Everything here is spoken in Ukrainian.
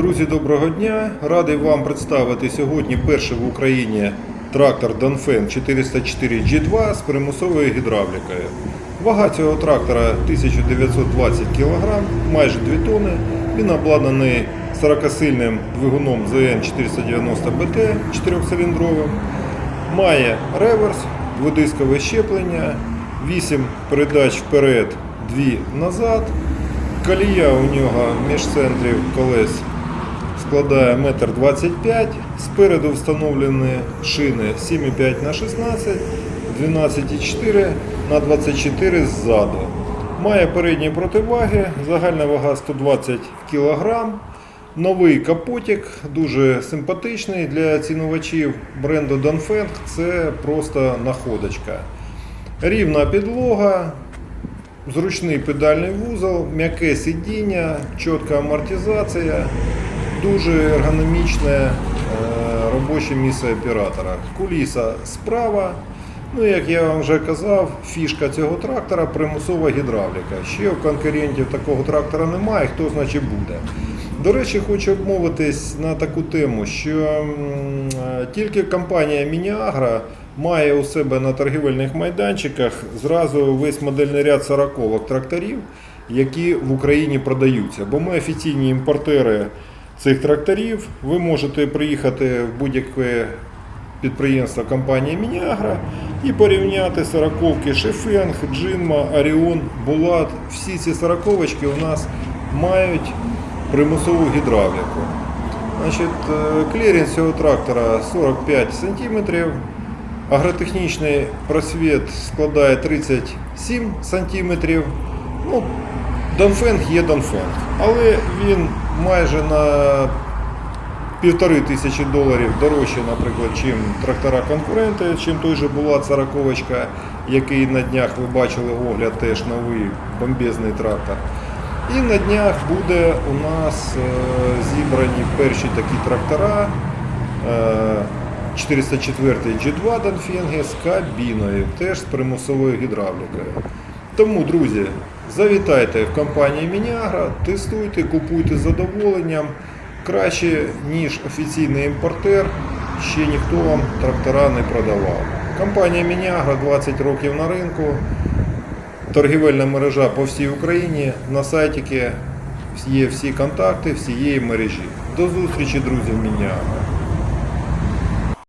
Друзі, доброго дня! Радий вам представити сьогодні перший в Україні трактор Донфен 404 G2 з примусовою гідравлікою. Вага цього трактора 1920 кг, майже 2 тонни. Він обладнаний 40-сильним двигуном ZN 490 BT 4-циліндровим. Має реверс, дводискове щеплення, 8 передач вперед, 2 назад. Колія у нього між центрів колес складає 1,25 м. Спереду встановлені шини 7,5 на 16, 12,4 на 24 ззаду. Має передні противаги, загальна вага 120 кг. Новий капотик, дуже симпатичний для цінувачів бренду Dongfeng. Це просто находочка. Рівна підлога, зручний педальний вузол, м'яке сидіння, чітка амортизація, дуже ергономічне е, робоче місце оператора. Куліса справа. Ну, як я вам вже казав, фішка цього трактора примусова гідравліка. Ще у конкурентів такого трактора немає, хто значить буде. До речі, хочу обмовитись на таку тему, що е, тільки компанія Мініагра має у себе на торгівельних майданчиках зразу весь модельний ряд 40 тракторів, які в Україні продаються. Бо ми офіційні імпортери цих тракторів. Ви можете приїхати в будь-яке підприємство компанії Мініагра і порівняти сороковки Шефенг, Джинма, Аріон, Булат. Всі ці сороковочки у нас мають примусову гідравліку. Значить, е, кліренс цього трактора 45 см, агротехнічний просвіт складає 37 см. Ну, Донфенг є Донфенг, але він майже на півтори тисячі доларів дорожче, наприклад, чим трактора конкуренти, чим той же була цараковочка, який на днях ви бачили огляд, теж новий бомбезний трактор. І на днях буде у нас е, зібрані перші такі трактора. е, 404 G2 Донфенги з кабіною, теж з примусовою гідравлікою. Тому, друзі, завітайте в компанії Мініагра, тестуйте, купуйте з задоволенням. Краще, ніж офіційний імпортер, ще ніхто вам трактора не продавав. Компанія Мініагра 20 років на ринку, торгівельна мережа по всій Україні. На сайті є всі контакти всієї мережі. До зустрічі, друзі, в Мініагра.